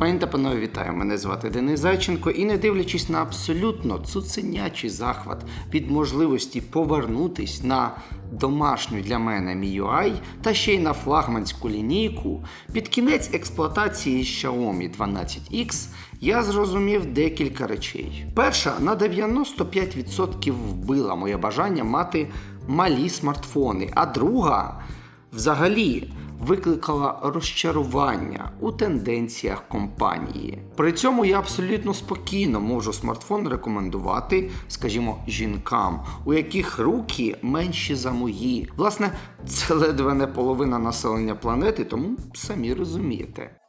Пані та панове, вітаю! Мене звати Денис Зайченко, і не дивлячись на абсолютно цуценячий захват від можливості повернутись на домашню для мене MIUI та ще й на флагманську лінійку, під кінець експлуатації Xiaomi 12X я зрозумів декілька речей. Перша на 95% вбила моє бажання мати малі смартфони, а друга взагалі викликала розчарування у тенденціях компанії. При цьому я абсолютно спокійно можу смартфон рекомендувати, скажімо, жінкам, у яких руки менші за мої. Власне, це ледве не половина населення планети, тому самі розумієте.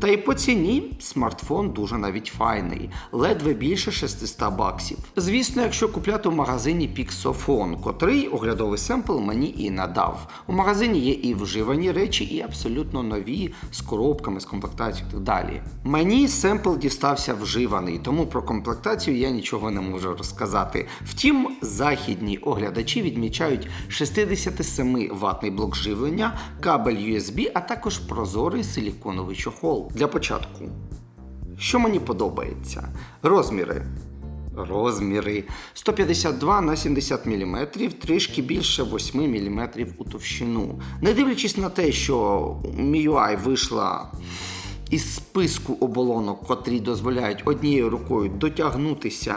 Та й по ціні смартфон дуже навіть файний, ледве більше 600 баксів. Звісно, якщо купляти в магазині Pixofon, котрий оглядовий семпл мені і надав. У магазині є і вживані речі, і абсолютно нові з коробками, з комплектацією так далі. Мені семпл дістався вживаний, тому про комплектацію я нічого не можу розказати. Втім, західні оглядачі відмічають 67 ватний блок живлення, кабель USB, а також прозорий силіконовий чохол. Для початку. Що мені подобається? Розміри. Розміри 152 на 70 мм, трішки більше 8 мм у товщину. Не дивлячись на те, що MIUI вийшла із списку оболонок, котрі дозволяють однією рукою дотягнутися.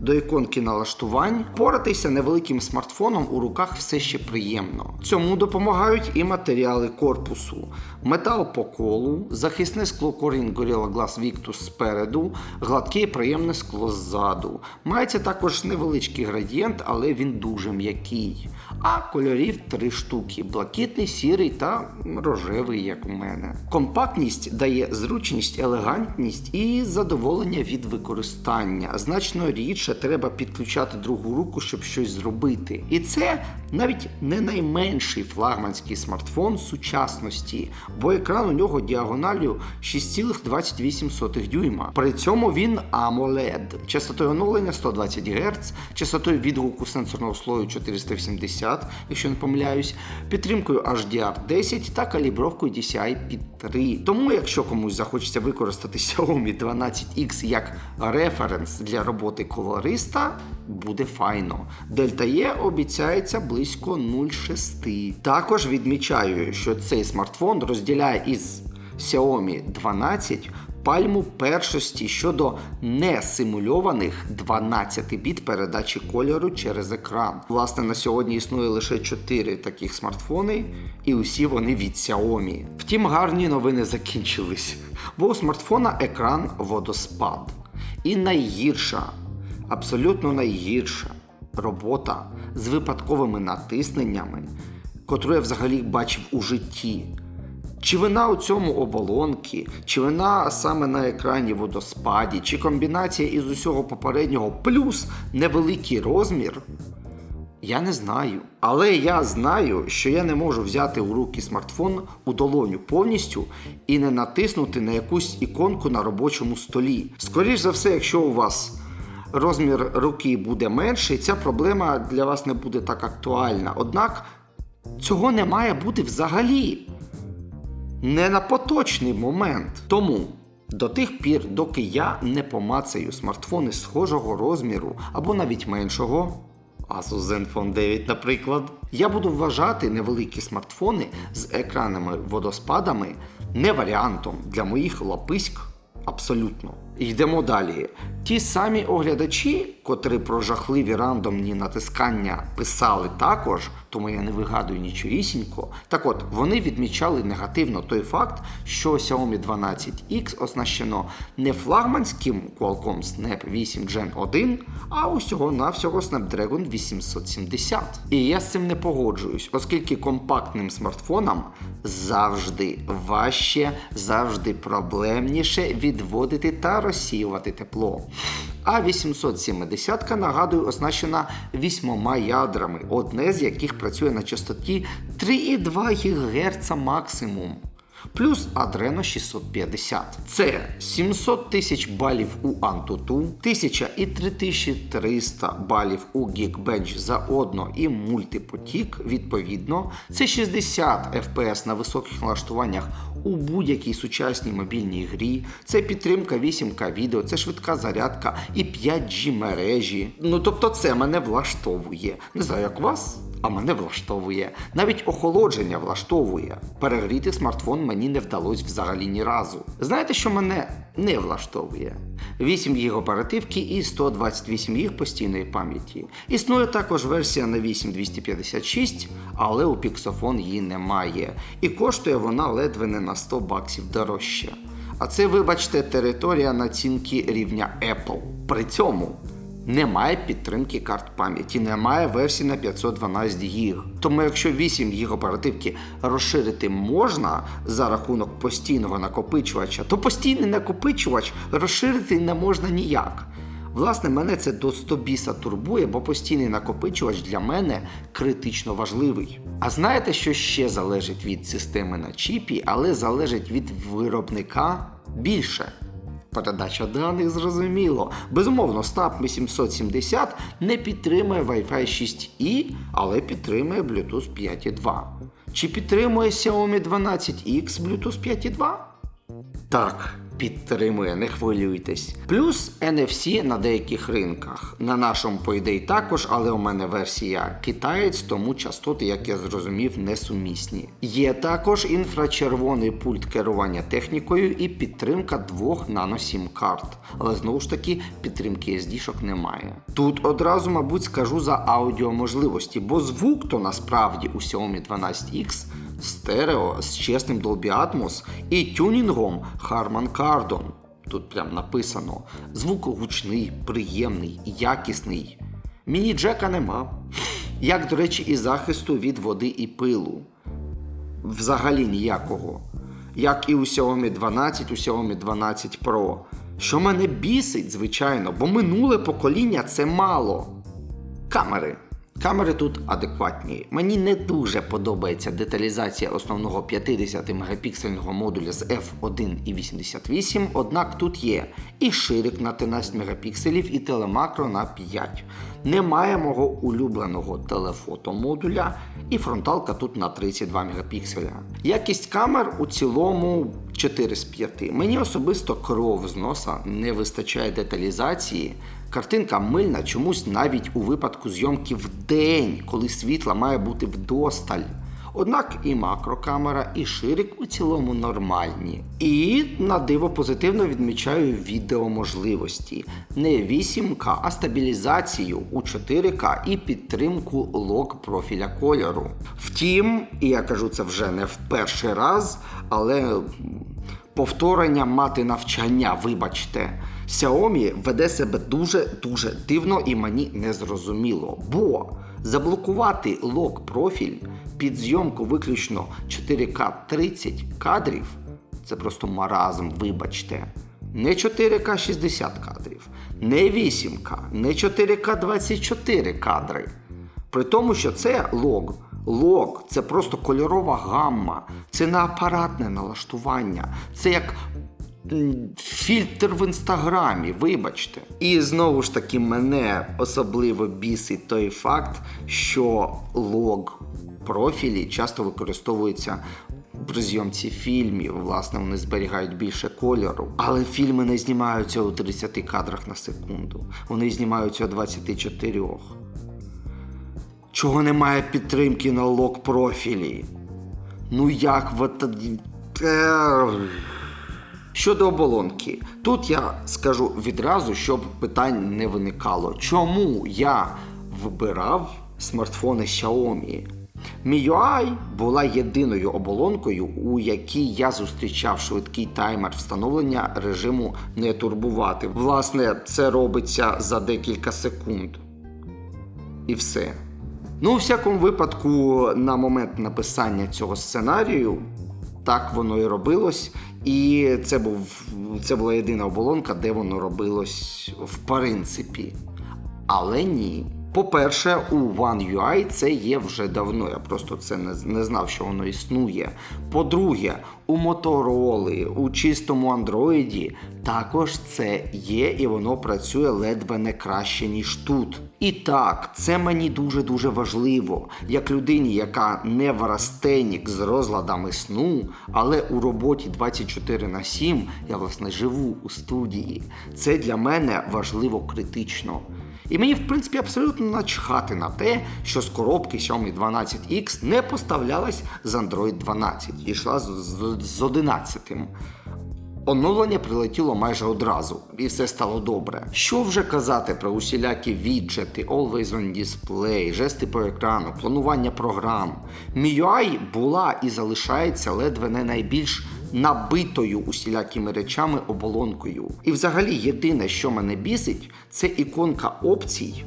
до іконки налаштувань поратися невеликим смартфоном у руках все ще приємно. Цьому допомагають і матеріали корпусу: метал по колу, захисне скло Corning Gorilla Glass Victus спереду, гладке і приємне скло ззаду. Мається також невеличкий градієнт, але він дуже м'який. А кольорів три штуки: блакитний, сірий та рожевий, як у мене. Компактність дає зручність, елегантність і задоволення від використання. Значно рідше треба підключати другу руку, щоб щось зробити. І це навіть не найменший флагманський смартфон сучасності, бо екран у нього діагоналю 6,28 дюйма. При цьому він AMOLED, частотою оновлення 120 Гц, частотою відгуку сенсорного слою 480, якщо не помиляюсь, підтримкою HDR10 та калібровкою DCI під 3. Тому, якщо комусь захочеться використати Xiaomi 12X як референс для роботи колориста, буде файно. Дельта Е обіцяється близько 0,6. Також відмічаю, що цей смартфон розділяє із Xiaomi 12 пальму першості щодо несимульованих 12 біт передачі кольору через екран. Власне, на сьогодні існує лише 4 таких смартфони, і усі вони від Xiaomi. Втім, гарні новини закінчились, бо у смартфона екран водоспад. І найгірша, абсолютно найгірша робота з випадковими натисненнями, котру я взагалі бачив у житті. Чи вина у цьому оболонки, чи вина саме на екрані водоспаді, чи комбінація із усього попереднього плюс невеликий розмір, я не знаю. Але я знаю, що я не можу взяти у руки смартфон у долоню повністю і не натиснути на якусь іконку на робочому столі. Скоріше за все, якщо у вас розмір руки буде менший, ця проблема для вас не буде так актуальна. Однак цього не має бути взагалі не на поточний момент. Тому до тих пір, доки я не помацаю смартфони схожого розміру або навіть меншого. Asus Zenfone 9, наприклад, я буду вважати невеликі смартфони з екранами водоспадами не варіантом для моїх лаписьк абсолютно. Йдемо далі. Ті самі оглядачі, котрі про жахливі рандомні натискання писали також, тому я не вигадую нічогісінько. Так от, вони відмічали негативно той факт, що Xiaomi 12X оснащено не флагманським Qualcomm Snap 8 Gen 1, а усього навсього Snapdragon 870. І я з цим не погоджуюсь, оскільки компактним смартфонам завжди важче, завжди проблемніше відводити та розсіювати тепло. А 870 нагадую, оснащена вісьмома ядрами, одне з яких працює на частоті 3,2 ГГц максимум. Плюс Adreno 650. Це 700 тисяч балів у Antutu, 1000 і 3300 балів у Geekbench заодно і мультипотік, відповідно. Це 60 FPS на високих налаштуваннях у будь-якій сучасній мобільній грі. Це підтримка 8К відео, це швидка зарядка і 5G мережі. Ну тобто це мене влаштовує. Не знаю, як вас. А мене влаштовує. Навіть охолодження влаштовує. Перегріти смартфон мені не вдалося взагалі ні разу. Знаєте, що мене не влаштовує? 8 ГБ оперативки і 128 ГБ постійної пам'яті. Існує також версія на 8256, але у Pixofon її немає. І коштує вона ледве не на 100 баксів дорожче. А це, вибачте, територія націнки рівня Apple. При цьому немає підтримки карт пам'яті, немає версії на 512 гіг. Тому якщо 8 гіг оперативки розширити можна за рахунок постійного накопичувача, то постійний накопичувач розширити не можна ніяк. Власне, мене це до 100 біса турбує, бо постійний накопичувач для мене критично важливий. А знаєте, що ще залежить від системи на чіпі, але залежить від виробника більше? Передача даних зрозуміло. Безумовно, Snap 870 не підтримує Wi-Fi 6E, але підтримує Bluetooth 5.2. Чи підтримує Xiaomi 12X Bluetooth 5.2? Так, підтримує, не хвилюйтесь. Плюс NFC на деяких ринках. На нашому, по ідеї, також, але у мене версія китаєць, тому частоти, як я зрозумів, несумісні. Є також інфрачервоний пульт керування технікою і підтримка двох нано-сім карт. Але знову ж таки підтримки SD-шок немає. Тут одразу, мабуть, скажу за аудіоможливості, бо звук то насправді у Xiaomi 12X стерео з чесним Dolby Atmos і тюнінгом Harman Kardon. Тут прям написано. Звук гучний, приємний, якісний. Міні-джека нема. Як, до речі, і захисту від води і пилу. Взагалі ніякого. Як і у Xiaomi 12, у Xiaomi 12 Pro. Що мене бісить, звичайно, бо минуле покоління це мало. Камери. Камери тут адекватні. Мені не дуже подобається деталізація основного 50 мегапіксельного модуля з f1.88, однак тут є і ширик на 13 мегапікселів, і телемакро на 5. Немає мого улюбленого телефото модуля, і фронталка тут на 32 мегапікселя. Якість камер у цілому 4 з 5. Мені особисто кров з носа не вистачає деталізації. Картинка мильна чомусь навіть у випадку зйомки в день, коли світла має бути вдосталь. Однак і макрокамера, і ширик у цілому нормальні. І на диво позитивно відмічаю відеоможливості. Не 8К, а стабілізацію у 4К і підтримку лог профіля кольору. Втім, і я кажу це вже не в перший раз, але повторення мати навчання, вибачте. Xiaomi веде себе дуже-дуже дивно і мені не зрозуміло. Бо заблокувати лог профіль під зйомку виключно 4К 30 кадрів це просто маразм, вибачте. Не 4К 60 кадрів, не 8К, не 4К 24 кадри. При тому, що це лог. Лог це просто кольорова гамма, це не апаратне налаштування, це як фільтр в інстаграмі, вибачте. І знову ж таки, мене особливо бісить той факт, що лог профілі часто використовуються при зйомці фільмів. Власне, вони зберігають більше кольору. Але фільми не знімаються у 30 кадрах на секунду. Вони знімаються у 24. Чого немає підтримки на лог профілі? Ну як ви. Щодо оболонки, тут я скажу відразу, щоб питань не виникало. Чому я вибирав смартфони Xiaomi? MIUI була єдиною оболонкою, у якій я зустрічав швидкий таймер встановлення режиму не турбувати. Власне, це робиться за декілька секунд. І все. Ну, у всякому випадку, на момент написання цього сценарію, так воно і робилось. І це, був, це була єдина оболонка, де воно робилось в принципі. Але ні. По-перше, у One UI це є вже давно. Я просто це не, не знав, що воно існує. По-друге, у Motorola, у чистому Android також це є, і воно працює ледве не краще, ніж тут. І так, це мені дуже-дуже важливо, як людині, яка не варастенік з розладами сну, але у роботі 24 на 7 я власне живу у студії. Це для мене важливо критично. І мені, в принципі, абсолютно начхати на те, що з коробки Xiaomi 12X не поставлялась з Android 12 і йшла з 11. Оновлення прилетіло майже одразу, і все стало добре. Що вже казати про усілякі віджети, Always on Display, жести по екрану, планування програм. MIUI була і залишається ледве не найбільш набитою усілякими речами оболонкою. І взагалі єдине, що мене бісить, це іконка опцій.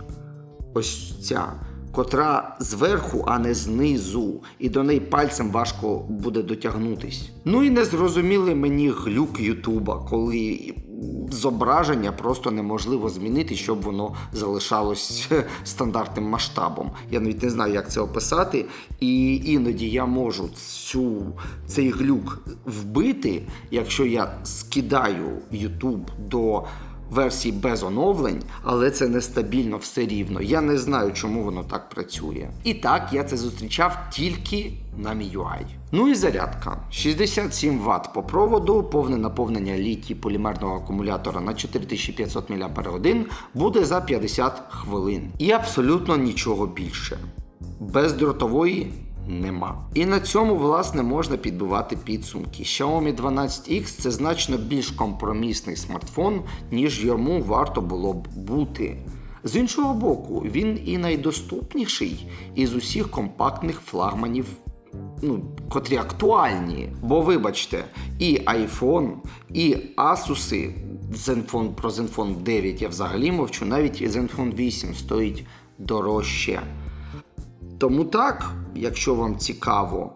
Ось ця. Котра зверху, а не знизу, і до неї пальцем важко буде дотягнутись. Ну і не зрозуміли мені глюк Ютуба, коли зображення просто неможливо змінити, щоб воно залишалось стандартним масштабом. Я навіть не знаю, як це описати. І іноді я можу цю, цей глюк вбити, якщо я скидаю YouTube до версії без оновлень, але це нестабільно все рівно. Я не знаю, чому воно так працює. І так, я це зустрічав тільки на MIUI. Ну і зарядка. 67 Вт по проводу, повне наповнення літій полімерного акумулятора на 4500 мАч буде за 50 хвилин. І абсолютно нічого більше. Бездротової нема. І на цьому, власне, можна підбивати підсумки. Xiaomi 12X це значно більш компромісний смартфон, ніж йому варто було б бути. З іншого боку, він і найдоступніший із усіх компактних флагманів. Ну, котрі актуальні. Бо вибачте, і iPhone, і Asus, Zenfone, про Zenfone 9 я взагалі мовчу, навіть і Zenfone 8 стоїть дорожче. Тому так, якщо вам цікаво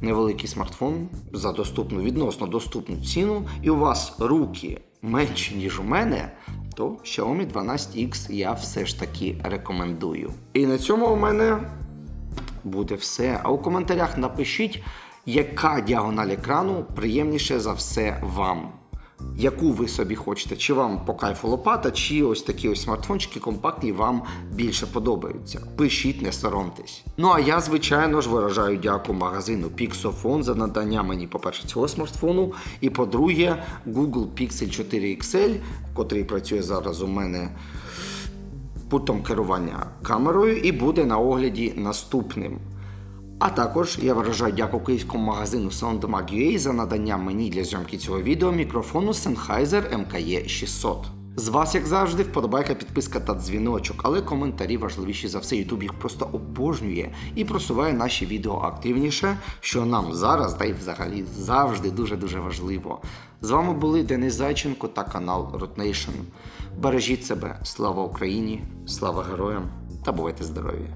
невеликий смартфон за доступну, відносно доступну ціну, і у вас руки менші, ніж у мене, то Xiaomi 12X я все ж таки рекомендую. І на цьому у мене буде все. А у коментарях напишіть, яка діагональ екрану приємніше за все вам. Яку ви собі хочете, чи вам по кайфу лопата, чи ось такі ось смартфончики компактні вам більше подобаються. Пишіть, не соромтесь. Ну а я, звичайно ж, виражаю дяку магазину Pixofon за надання мені, по-перше, цього смартфону, і по-друге, Google Pixel 4 XL, котрий працює зараз у мене пультом керування камерою і буде на огляді наступним. А також я виражаю дяку київському магазину SoundMag.ua за надання мені для зйомки цього відео мікрофону Sennheiser MKE 600. З вас, як завжди, вподобайка, підписка та дзвіночок, але коментарі важливіші за все. Ютуб їх просто обожнює і просуває наші відео активніше, що нам зараз, та й взагалі завжди дуже-дуже важливо. З вами були Денис Зайченко та канал Root Бережіть себе, слава Україні, слава героям та бувайте здорові!